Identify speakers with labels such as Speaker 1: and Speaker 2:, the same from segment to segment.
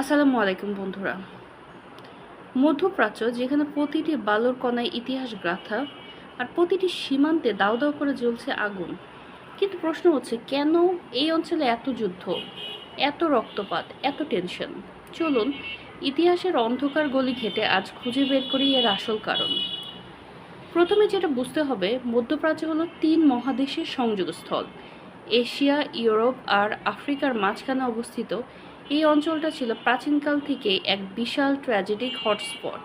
Speaker 1: আসসালামু আলাইকুম বন্ধুরা। মধ্যপ্রাচ্য, যেখানে প্রতিটি বালুর কণায় ইতিহাস গাথা আর প্রতিটি সীমান্তে দাও দাও করে জ্বলছে আগুন। কিন্তু প্রশ্ন হচ্ছে, কেন এই অঞ্চলে এত যুদ্ধ, এত রক্তপাত, এত টেনশন? চলুন, ইতিহাসের অন্ধকার গলি ঘেটে আজ খুঁজে বের করি এর আসল কারণ। প্রথমে যেটা বুঝতে হবে, মধ্যপ্রাচ্য হলো তিন মহাদেশের সংযোগস্থল। এশিয়া, ইউরোপ আর আফ্রিকার মাঝখানে অবস্থিত এই অঞ্চলটা ছিল প্রাচীনকাল থেকেই এক বিশাল ট্র্যাজেডিক হটস্পট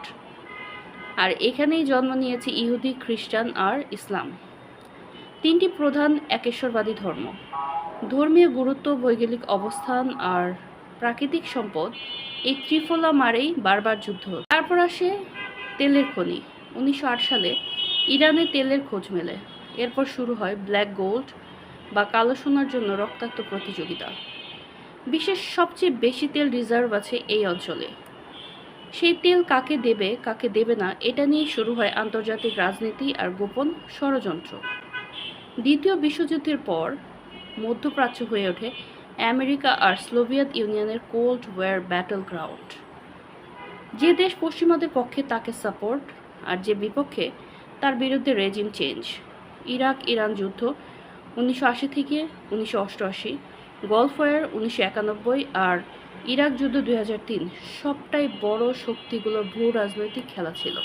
Speaker 1: আর এখানেই জন্ম নিয়েছে ইহুদি, খ্রিস্টান আর ইসলাম। তিনটি প্রধান একেশ্বরবাদী ধর্ম। ধর্মীয় গুরুত্ব ভৌগোলিক অবস্থান আর প্রাকৃতিক সম্পদ এই ত্রিফলা মারেই বারবার যুদ্ধ তারপর আসে তেলের খনি। উনিশশো আট সালে ইরানে তেলের খোঁজ মেলে। এরপর শুরু হয় ব্ল্যাক গোল্ড বা কালো সোনার জন্য রক্তাক্ত প্রতিযোগিতা। বিশ্বের সবচেয়ে বেশি তেল রিজার্ভ আছে এই অঞ্চলে। সেই তেল কাকে দেবে কাকে দেবে না, এটা নিয়ে শুরু হয় আন্তর্জাতিক রাজনীতি আর গোপন ষড়যন্ত্র। দ্বিতীয় বিশ্বযুদ্ধের পর মধ্যপ্রাচ্য হয়ে ওঠে আমেরিকা আর সোভিয়েত ইউনিয়নের কোল্ড ওয়ার ব্যাটল গ্রাউন্ড যে দেশ পশ্চিমাদের পক্ষে তাকে সাপোর্ট আর যে বিপক্ষে তার বিরুদ্ধে রেজিম চেঞ্জ। ইরাক ইরান যুদ্ধ উনিশশো আশি থেকে উনিশশো অষ্টআশি গলফ ওয়ার উনিশশো একানব্বই আর ইরাক যুদ্ধ দুই সবটাই বড় শক্তিগুলোর ভূ রাজনৈতিক খেলা ছিল।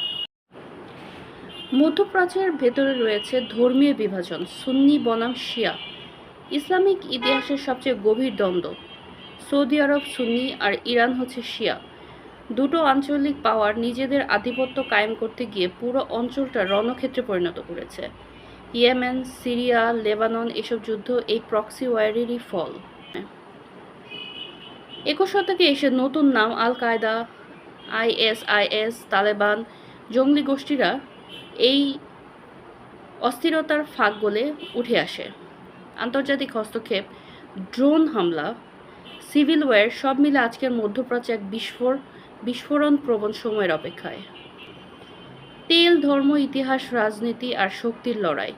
Speaker 1: মধ্যপ্রাচ্যের ভেতরে রয়েছে ধর্মীয় বিভাজন, সুন্নি বনাম শিয়া। ইসলামিক ইতিহাসের সবচেয়ে গভীর দ্বন্দ্ব, সৌদি আরব সুন্নি আর ইরান হচ্ছে শিয়া। দুটো আঞ্চলিক পাওয়ার নিজেদের আধিপত্য কায়েম করতে গিয়ে পুরো অঞ্চলটা রণক্ষেত্রে পরিণত করেছে। ইয়েমেন, সিরিয়া, লেবানন এসব যুদ্ধ এই প্রক্সি ওয়ারেরই ফল। একুশ শতকে এসে নতুন নাম আল কায়দা আইএসআইএস তালেবান, জঙ্গলি গোষ্ঠীরা এই অস্থিরতার ফাঁক গলে উঠে আসে। আন্তর্জাতিক হস্তক্ষেপ, ড্রোন হামলা, সিভিল ওয়ার সব মিলে আজকের মধ্যপ্রাচ্যে এক বিস্ফোর বিস্ফোরণ প্রবণ সময়ের অপেক্ষায়। তেল, ধর্ম, ইতিহাস, রাজনীতি আর শক্তির লড়াই।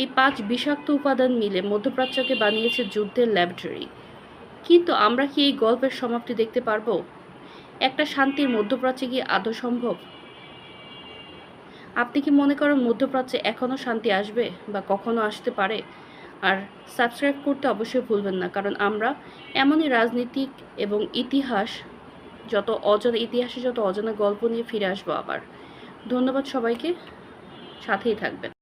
Speaker 1: এই পাঁচ বিষাক্ত উপাদান মিলে মধ্যপ্রাচ্যকে বানিয়েছে যুদ্ধের ল্যাবরেটরি। কিন্তু আমরা কি এই গল্পের সমাপ্তি দেখতে পারব? একটা শান্তির মধ্যপ্রাচ্যে কি আদৌ সম্ভব? আপনি কি মনে করেন মধ্যপ্রাচ্যে এখনও শান্তি আসবে বা কখনো আসতে পারে? আর সাবস্ক্রাইব করতে অবশ্যই ভুলবেন না, কারণ আমরা এমনই রাজনীতিক এবং ইতিহাস, যত অজানা, ইতিহাসে যত অজানা গল্প নিয়ে ফিরে আসব আবার। ধন্যবাদ সবাইকে সাথেই থাকবেন।